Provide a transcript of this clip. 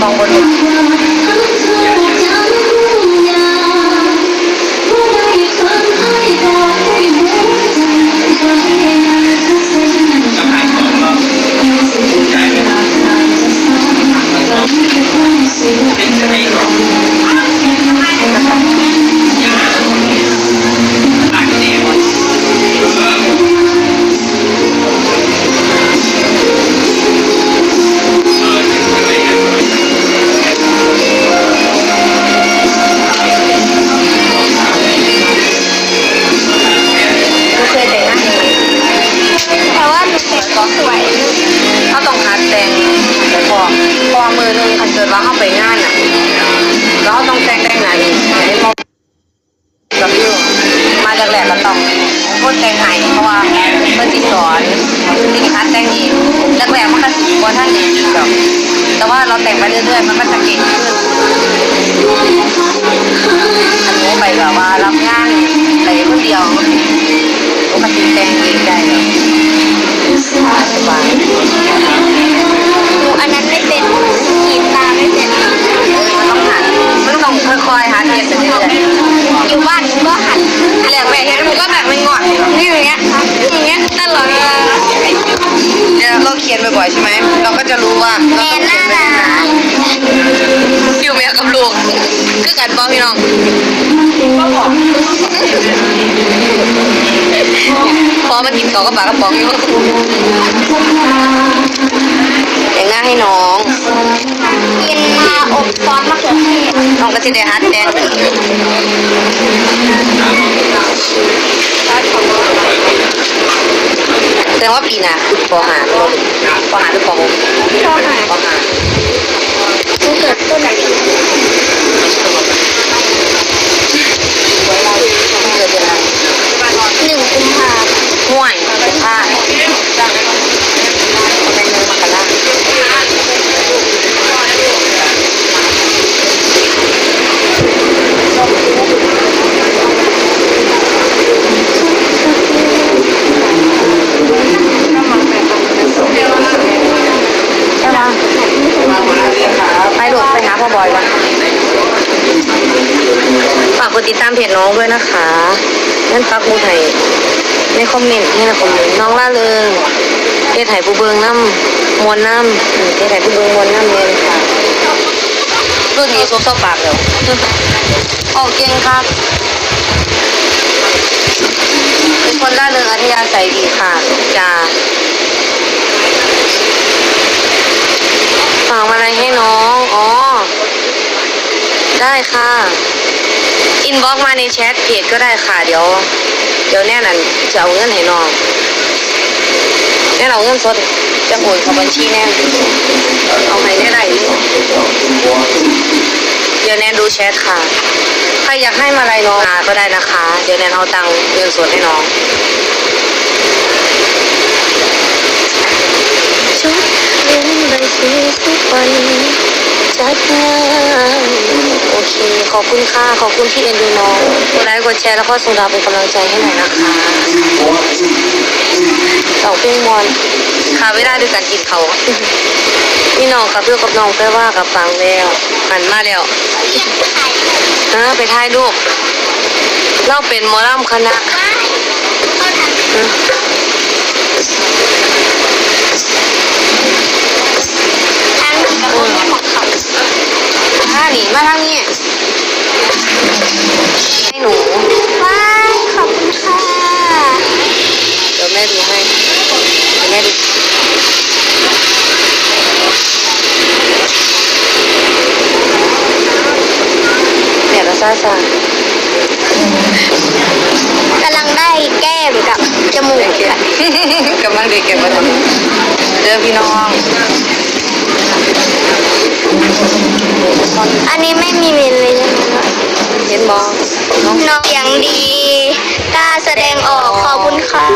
มองบน ว่าเข้าไปงานอะแล้เขาต้องแต่งแต่งหน้าเให้มกับยู่มาจากแหลกก็ต้องคนแต่งไห้เพราะว่าเพื่อนสิสอนสินค้าแต่งเองแลกๆมันก็สิว่าท่านเองแบแต่ว่าเราแต่งไปเรื่อยๆมันก็จะเก่งขึ้นอันนี้ไปแบบว่ารับงานอะไรคนเดียวปกติแต่งเองได้ อยู่บ้านหนูก็หัดๆแรแม่เห็นหนูก็แบบมันงอนนี่อย่างเงี้ยอย่างเงี้ยตลอดเวลาเนี่ยเราเขียนบ่อยๆใช่ไหมเราก็จะรู้ว่าแมนน่ารักฟิวเมียกับลูกคือกันป้อพี่น้องพอมันกินต่อกับปากกระป๋องอยู่แต่งหน้าให้น้อง กินมาอบซอสมะเขือเทศน้องก็จะได้ฮัดแดนแสดงว่าปีหน้าคือปอหาปอหาหรือปหกชอหาปอหาเกิดต้นไหน พ่อบอยก่อนฝากกดติดตามเพจน้องด้วยนะคะนั่นปักมูไทยในคอมเมนต์นี่นะคอมเมนต์น้องล่าเริงเพจไทยผู้เบิงน้ำมวลน้ำเพจไทยผู้เบิงมวลน้ำเลยค่ะรุ่นนี้ซุปเข้าปากแล้วออกเก่งครับเป็นคนล่าเริงอัธยาศัยดีค่ะจ้า ฝากมาอะไรให้น้อง อ๋อ ได้ค่ะ อินบ็อกมาในแชทเพจก็ได้ค่ะ เดี๋ยว เดี๋ยวแน่นั่นจะเอาเงินให้น้องแน่เอาเงินสดจะโอนเข้าบัญชีแน่เอาให้แน่ได้เดี๋ยวแน่ดูแชทค่ะ ใครอยากให้มาอะไรน้องก็ได้นะคะ เดี๋ยวแน่เอาตังค์เงินสดให้น้องชุดเล่นใบสีทุกวัน จัดงานโอเค ขอบคุณค่ะ ขอบคุณที่เอ็นดูน้องกดไลค์กดแชร์แล้วก็ส่งดาวเป็นกำลังใจให้หน่อยนะคะสองเพลงมอนค่ะเวลาด้วยกันกินเขาวพี่น้องกับเพื่อนกับน้องไปว่ากับฟังแล้วหันมาแล้วเรียกขายเออไปถ่ายรูปเราเป็นหมอลำคณะ เนี่ยเราซาซากำลังได้แก้มกับจมูกค่ะกำลังเด็กเก็บไว้ตรงนี้เจอพี่น้อง อันนี้ไม่มีเมนเลยใช่ไหมคะเห็นบอน้องน้องเสียงดีกล้าแสดงออกขอบคุณค่ะ